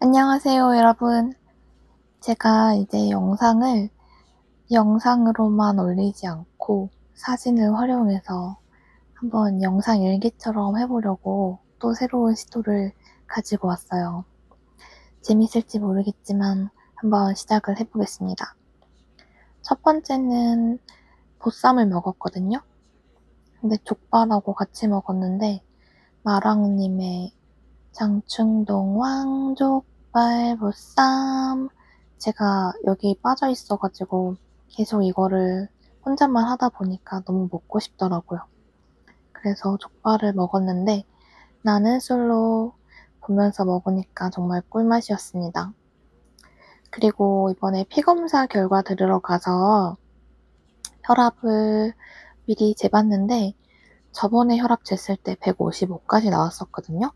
안녕하세요, 여러분. 제가 이제 영상을 영상으로만 올리지 않고 사진을 활용해서 한번 영상 일기처럼 해보려고 또 새로운 시도를 가지고 왔어요. 재밌을지 모르겠지만 한번 시작을 해보겠습니다. 첫 번째는 보쌈을 먹었거든요. 근데 족발하고 같이 먹었는데 마랑님의 장충동 왕족 발 보쌈 제가 여기 빠져 있어가지고 계속 이거를 혼자만 하다 보니까 너무 먹고 싶더라고요. 그래서 족발을 먹었는데 나는 솔로 보면서 먹으니까 정말 꿀맛이었습니다. 그리고 이번에 피검사 결과 들으러 가서 혈압을 미리 재봤는데 저번에 혈압 쟀을 때 155까지 나왔었거든요.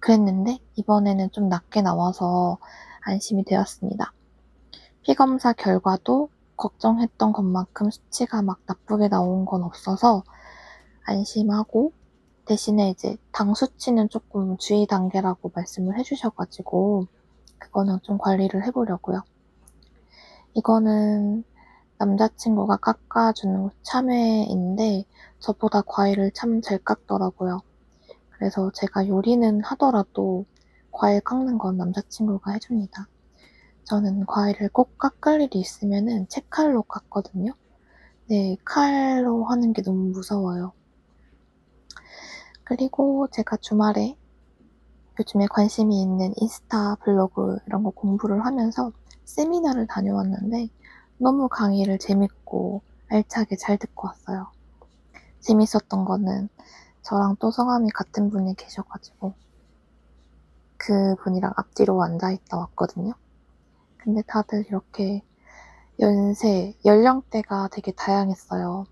그랬는데 이번에는 좀 낮게 나와서 안심이 되었습니다. 피검사 결과도 걱정했던 것만큼 수치가 막 나쁘게 나온 건 없어서 안심하고 대신에 이제 당 수치는 조금 주의 단계라고 말씀을 해주셔가지고 그거는 좀 관리를 해보려고요. 이거는 남자친구가 깎아주는 참외인데 저보다 과일을 참 잘 깎더라고요. 그래서 제가 요리는 하더라도 과일 깎는 건 남자친구가 해줍니다. 저는 과일을 꼭 깎을 일이 있으면은 채칼로 깎거든요. 네, 칼로 하는 게 너무 무서워요. 그리고 제가 주말에 요즘에 관심이 있는 인스타 블로그 이런 거 공부를 하면서 세미나를 다녀왔는데 너무 강의를 재밌고 알차게 잘 듣고 왔어요. 재밌었던 거는 저랑 또 성함이 같은 분이 계셔가지고 그 분이랑 앞뒤로 앉아있다 왔거든요. 근데 다들 이렇게 연세, 연령대가 되게 다양했어요.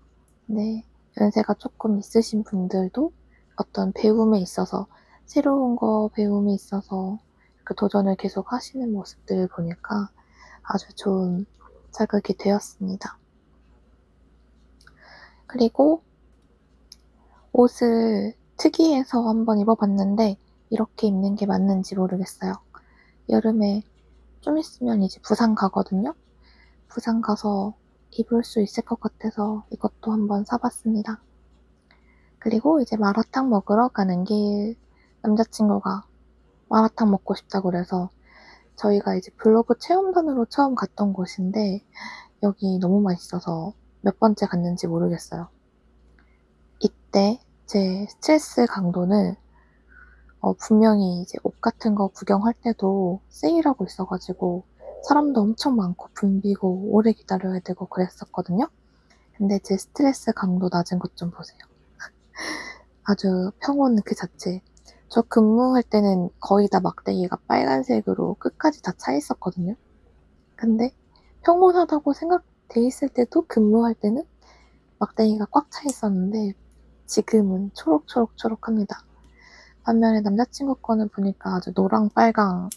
근데 연세가 조금 있으신 분들도 어떤 배움에 있어서 새로운 거 배움이 있어서 그 도전을 계속 하시는 모습들을 보니까 아주 좋은 자극이 되었습니다. 그리고 옷을 특이해서 한번 입어봤는데 이렇게 입는 게 맞는지 모르겠어요. 여름에 좀 있으면 이제 부산 가거든요. 부산 가서 입을 수 있을 것 같아서 이것도 한번 사봤습니다. 그리고 이제 마라탕 먹으러 가는 길 남자친구가 마라탕 먹고 싶다고 그래서 저희가 이제 블로그 체험단으로 처음 갔던 곳인데 여기 너무 맛있어서 몇 번째 갔는지 모르겠어요. 이때 제 스트레스 강도는 어, 분명히 이제 옷 같은 거 구경할 때도 세일하고 있어 가지고 사람도 엄청 많고 붐비고 오래 기다려야 되고 그랬었거든요. 근데 제 스트레스 강도 낮은 것 좀 보세요. 아주 평온 그 자체. 저 근무할 때는 거의 다 막대기가 빨간색으로 끝까지 다 차 있었거든요. 근데 평온하다고 생각돼 있을 때도 근무할 때는 막대기가 꽉 차 있었는데 지금은 초록초록초록합니다. 반면에 남자친구 거는 보니까 아주 노랑 빨강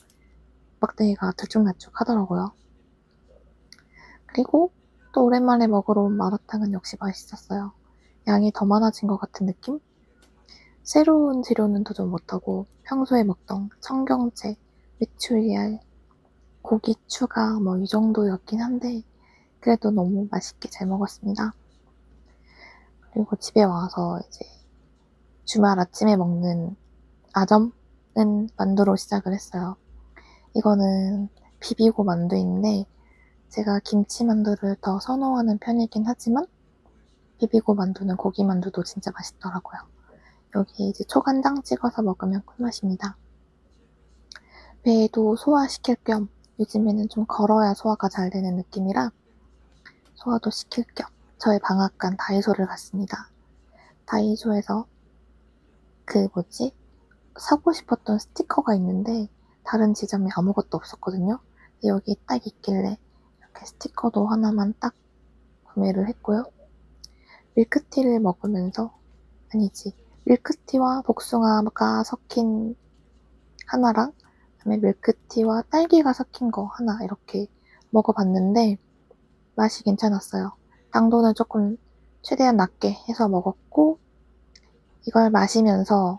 막대기가 들쭉날쭉 하더라고요. 그리고 또 오랜만에 먹으러 온 마라탕은 역시 맛있었어요. 양이 더 많아진 것 같은 느낌? 새로운 재료는 도전 못하고 평소에 먹던 청경채, 메추리알, 고기 추가 뭐 이 정도였긴 한데 그래도 너무 맛있게 잘 먹었습니다. 그리고 집에 와서 이제 주말 아침에 먹는 아점은 만두로 시작을 했어요. 이거는 비비고 만두인데 제가 김치 만두를 더 선호하는 편이긴 하지만 비비고 만두는 고기 만두도 진짜 맛있더라고요. 여기 이제 초간장 찍어서 먹으면 꿀맛입니다. 배에도 소화시킬 겸 요즘에는 좀 걸어야 소화가 잘 되는 느낌이라 소화도 시킬 겸 저의 방앗간 다이소를 갔습니다. 다이소에서 그 뭐지? 사고 싶었던 스티커가 있는데 다른 지점에 아무것도 없었거든요. 여기 딱 있길래 이렇게 스티커도 하나만 딱 구매를 했고요. 밀크티를 먹으면서 아니지 밀크티와 복숭아가 섞인 하나랑 그다음에 밀크티와 딸기가 섞인 거 하나 이렇게 먹어봤는데 맛이 괜찮았어요. 당도는 조금 최대한 낮게 해서 먹었고 이걸 마시면서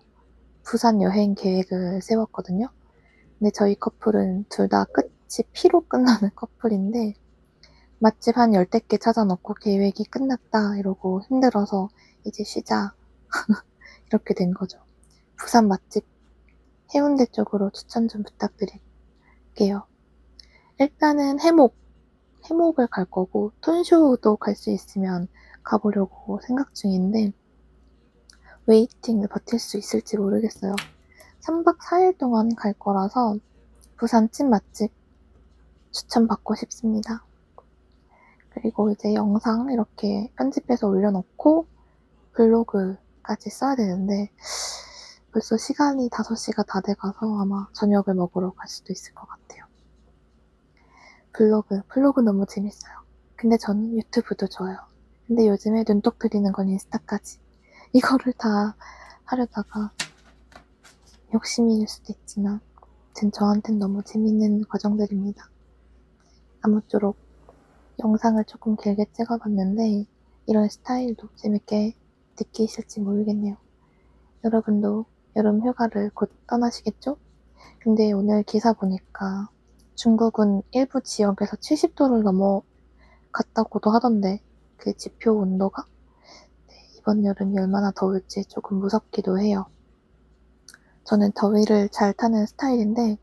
부산 여행 계획을 세웠거든요. 근데 저희 커플은 둘 다 끝이 피로 끝나는 커플인데 맛집 한 열대 개 찾아놓고 계획이 끝났다 이러고 힘들어서 이제 쉬자 이렇게 된 거죠. 부산 맛집 해운대 쪽으로 추천 좀 부탁드릴게요. 일단은 해목, 해목을 갈 거고 톤쇼도 갈 수 있으면 가보려고 생각 중인데 웨이팅을 버틸 수 있을지 모르겠어요. 3박 4일 동안 갈 거라서 부산 찐 맛집 추천받고 싶습니다. 그리고 이제 영상 이렇게 편집해서 올려놓고 블로그까지 써야 되는데 벌써 시간이 5시가 다 돼가서 아마 저녁을 먹으러 갈 수도 있을 것 같아요. 블로그, 블로그 너무 재밌어요. 근데 저는 유튜브도 좋아요. 근데 요즘에 눈독 들이는 건 인스타까지. 이거를 다 하려다가 욕심일 수도 있지만 전 저한텐 너무 재밌는 과정들입니다. 아무쪼록 영상을 조금 길게 찍어봤는데 이런 스타일도 재밌게 느끼실지 모르겠네요. 여러분도 여름 휴가를 곧 떠나시겠죠? 근데 오늘 기사 보니까 중국은 일부 지역에서 70도를 넘어갔다고도 하던데 그 지표 온도가 네, 이번 여름이 얼마나 더울지 조금 무섭기도 해요. 저는 더위를 잘 타는 스타일인데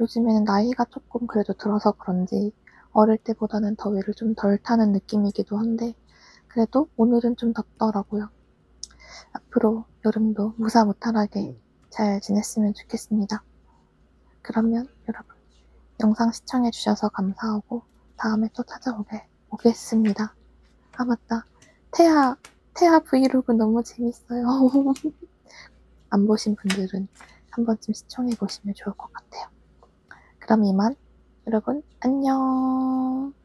요즘에는 나이가 조금 그래도 들어서 그런지 어릴 때보다는 더위를 좀 덜 타는 느낌이기도 한데 그래도 오늘은 좀 덥더라고요. 앞으로 여름도 무사 무탈하게 잘 지냈으면 좋겠습니다. 그러면 여러분 영상 시청해주셔서 감사하고 다음에 또 찾아오게 오겠습니다. 아 맞다 태아 태아 브이로그 너무 재밌어요. 안 보신 분들은 한 번쯤 시청해 보시면 좋을 것 같아요. 그럼 이만 여러분 안녕.